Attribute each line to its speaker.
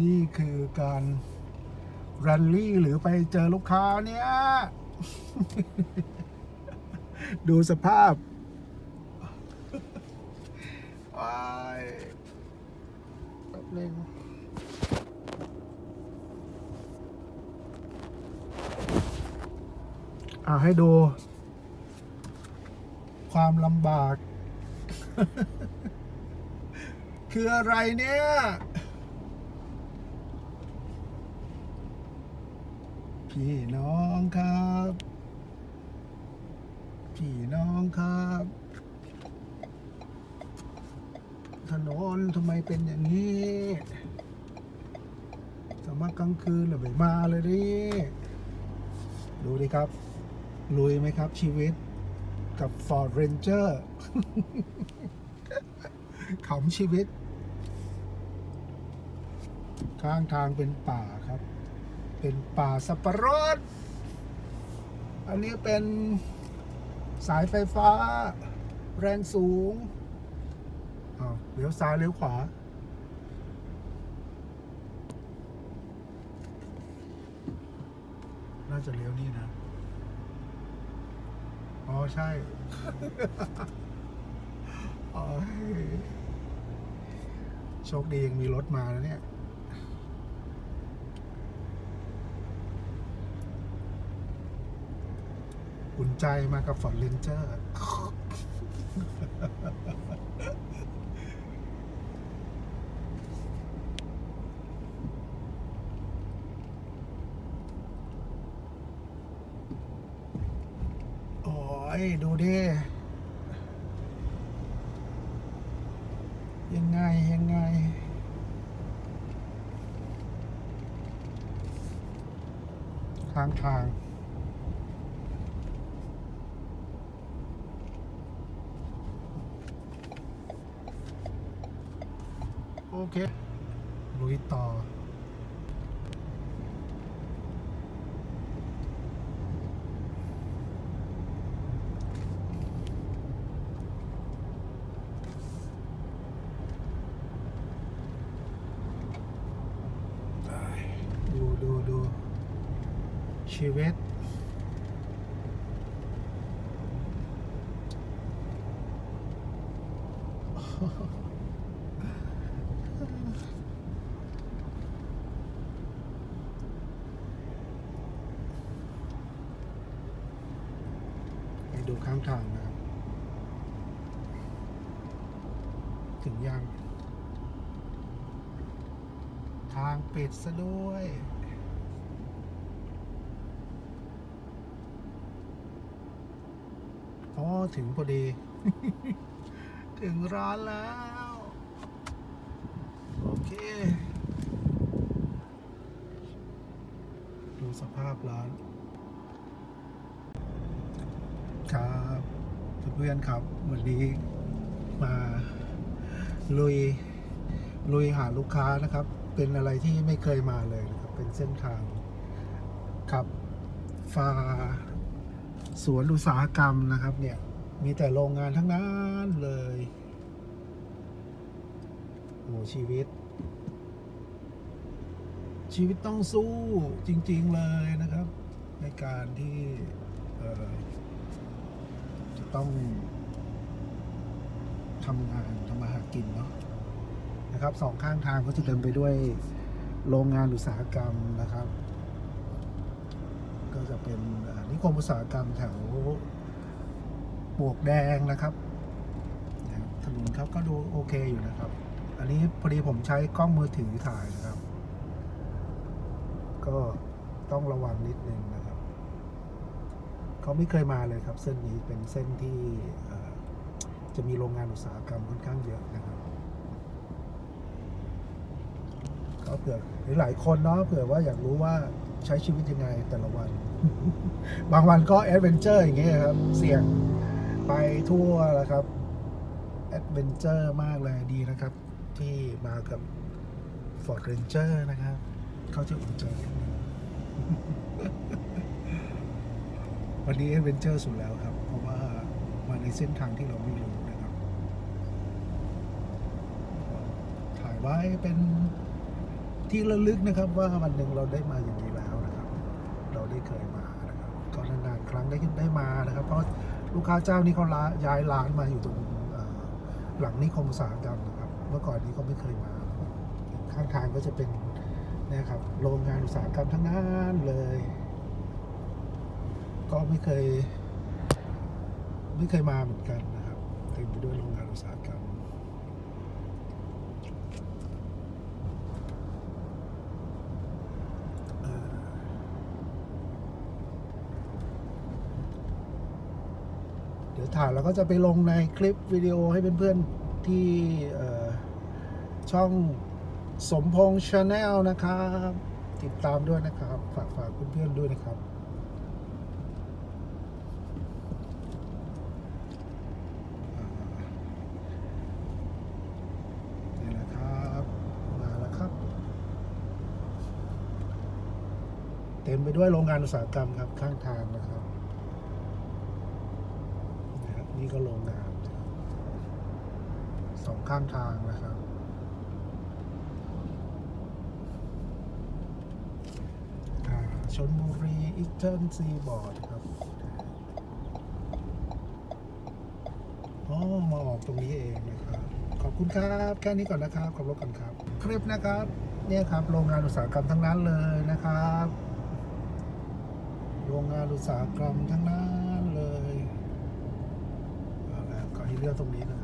Speaker 1: นี่คือการรันลี่หรือไปเจอลูกค้าเนี่ย ดูสภาพว้ายแป๊บนึงอ่าให้ดู ความลำบาก คืออะไรเนี่ย พี่น้องครับ พี่น้องครับ ถนนทำไมเป็นอย่างนี้สมัครกลางคืนหรือไม่มาเลยดิดูดิครับลุยไหมครับชีวิตกับ Ford Ranger ขำชีวิต ข้างทางเป็นป่าครับ เป็นป่าสับปะรด อันนี้เป็นสายไฟฟ้า แรงสูงอ้าวเลี้ยวซ้ายเลี้ยวขวา น่าจะเลี้ยวนี่นะ อ๋อ ใช่ โชคดียังมีรถมาแล้วเนี่ย ใจมากับฟอร์ดเลนเจอร์โอ้ย ดูดิยังไง ยังไงทางทาง โอเคลุยต่อ ดูดูดูชีวิต ดูข้างทางนะครับ ถึงยัง ทางปิดซะด้วยอ๋อถึงพอดี ถึงร้านแล้ว โอเค ดูสภาพร้าน ครับ เพื่อนๆครับ วันนี้มาลุยลุยหาลูกค้านะครับ เป็นอะไรที่ไม่เคยมาเลยนะครับ เป็นเส้นทางครับฟาสวนอุตสาหกรรมนะครับเนี่ย มีแต่โรงงานทั้งนั้นเลยโอ้ชีวิต ชีวิตต้องสู้จริง ๆเลยนะครับ ในการที่ ต้องทำงานทำมาหากินเนาะนะครับสองข้างทางก็จะเต็มไปด้วยโรงงานอุตสาหกรรมนะครับ ก็จะเป็นนิคมอุตสาหกรรมแถวปวกแดงนะครับถนนครับก็ดูโอเคอยู่นะครับ อันนี้พอดีผมใช้กล้องมือถือถ่ายนะครับ ก็ต้องระวังนิดนึงนะ เขาไม่เคยมาเลยครับ เส้นนี้เป็นเส้นที่จะมีโรงงานอุตสาหกรรมค่อนข้างเยอะนะครับก็เผื่อหรือหลายคนเนาะเผื่อว่าอยากรู้ว่าใช้ชีวิตยังไงแต่ละวัน บางวันก็แอดเวนเจอร์อย่างเงี้ยครับ เสี่ยงไปทั่วแล้วครับแอดเวนเจอร์มากเลยดีนะครับ ที่มากับ Ford Ranger นะครับ เขาจะอุ่นใจ วันนี้แอดเวนเจอร์สุดแล้วครับ เพราะว่ามาในเส้นทางที่เราไม่รู้นะครับ ถ่ายไว้เป็นที่ระลึกนะครับ ว่าวันหนึ่งเราได้มาอย่างนี้แล้วนะครับ เราได้เคยมานะครับก็นานๆครั้งได้ได้มานะครับ เพราะลูกค้าเจ้านี้เขาย้ายร้านมาอยู่ตรงหลังนิคมอุตสาหกรรมนะครับ เมื่อก่อนนี้เขาไม่เคยมา ข้างทางก็จะเป็นนะครับโรงงานอุตสาหกรรมทั้งนั้นเลย ก็ไม่เคย ไม่เคยมาเหมือนกันนะครับเต็มไปด้วยโรงงานอุตสาหกรรมเดี๋ยวถ่ายแล้วก็จะไปลงในคลิปวิดีโอให้เพื่อนๆที่ช่องสมพงษ์ชาแนลนะครับ ติดตามด้วยนะครับ ฝากฝากเพื่อนๆด้วยนะครับ นี่แหละครับ มาแล้วครับ เต็มไปด้วยโรงงานอุตสาหกรรมครับข้างทางนะครับนะครับนี่ก็โรงงานสองข้างทางนะครับชนบุรีอีเทิร์นซีบอร์ดครับอ๋อมาออกตรงนี้เองนะครับ ขอบคุณครับ แค่นี้ก่อนนะครับ ขอบคุณกันครับ คลิปนะครับ เนี่ยครับ โรงงานอุตสาหกรรมทั้งนั้นเลยนะครับ โรงงานอุตสาหกรรมทั้งนั้นเลยเอาละขอให้เลือกตรงนี้นะ